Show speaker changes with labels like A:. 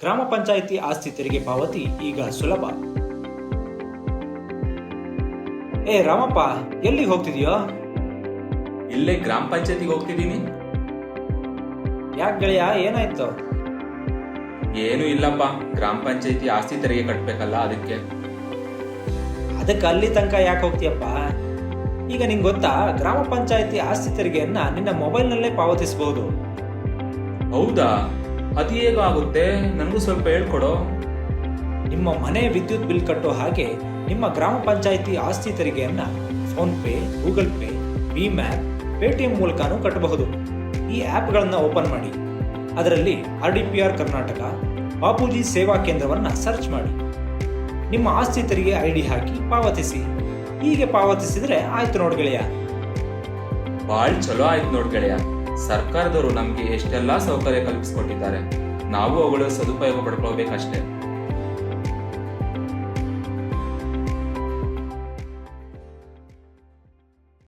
A: ಗ್ರಾಮ ಪಂಚಾಯಿತಿ ಆಸ್ತಿ ತೆರಿಗೆ ಪಾವತಿ ಈಗ ಸುಲಭ. ಏ ರಾಮಪ್ಪ ಎಲ್ಲಿಗೆ ಹೋಗ್ತಿದೀಯೋ?
B: ಇಲ್ಲೇ ಗ್ರಾಮ ಪಂಚಾಯತಿಗೆ ಹೋಗ್ತಿದ್ದೀನಿ.
A: ಯಾಕೆ ಗೆಳೆಯ ಏನಾಯ್ತು?
B: ಏನು ಇಲ್ಲಪ್ಪ ಗ್ರಾಮ ಪಂಚಾಯತಿ ಆಸ್ತಿ ತೆರಿಗೆ ಕಟ್ಬೇಕಲ್ಲ ಅದಕ್ಕೆ.
A: ಅದಕ್ಕೆ ಅಲ್ಲಿ ತನಕ ಯಾಕೆ ಹೋಗ್ತೀಯಪ್ಪ? ಈಗ ನಿಂಗೆ ಗೊತ್ತಾ ಗ್ರಾಮ ಪಂಚಾಯಿತಿ ಆಸ್ತಿ ತೆರಿಗೆಯನ್ನ ನಿನ್ನ ಮೊಬೈಲ್ನಲ್ಲೇ ಪಾವತಿಸಬಹುದು
B: ಹೌದಾ? ಅದು ಹೇಗೂ ಆಗುತ್ತೆ. ನನಗೂ ಸ್ವಲ್ಪ ಹೇಳ್ಕೊಡು.
A: ನಿಮ್ಮ ಮನೆ ವಿದ್ಯುತ್ ಬಿಲ್ ಕಟ್ಟೋ ಹಾಗೆ ನಿಮ್ಮ ಗ್ರಾಮ ಪಂಚಾಯಿತಿ ಆಸ್ತಿ ತೆರಿಗೆಯನ್ನು ಫೋನ್ಪೇ ಗೂಗಲ್ ಪೇ ಭೀಮ್ ಆ್ಯಪ್ ಪೇಟಿಎಂ ಮೂಲಕನೂ ಕಟ್ಟಬಹುದು. ಈ ಆ್ಯಪ್ಗಳನ್ನು ಓಪನ್ ಮಾಡಿ. ಅದರಲ್ಲಿ R D P R Karnataka Bapuji Seva ಕೇಂದ್ರವನ್ನು ಸರ್ಚ್ ಮಾಡಿ. ನಿಮ್ಮ ಆಸ್ತಿ ತೆರಿಗೆ ಐ ಡಿ ಹಾಕಿ ಪಾವತಿಸಿ. ಹೀಗೆ ಪಾವತಿಸಿದರೆ ಆಯ್ತು ನೋಡ್
B: ಭಾಳ ಚಲೋ ಆಯ್ತು ನೋಡ್ ಗೆಳೆಯ. ಸರ್ಕಾರದವರು ನಮಗೆ ಎಷ್ಟೆಲ್ಲ ಸೌಕರ್ಯ ಕಲ್ಪಿಸಿಕೊಟ್ಟಿದ್ದಾರೆ. ನಾವು ಅವುಗಳ ಸದುಪಯೋಗ ಪಡ್ಕೊಳ್ಬೇಕಷ್ಟೇ.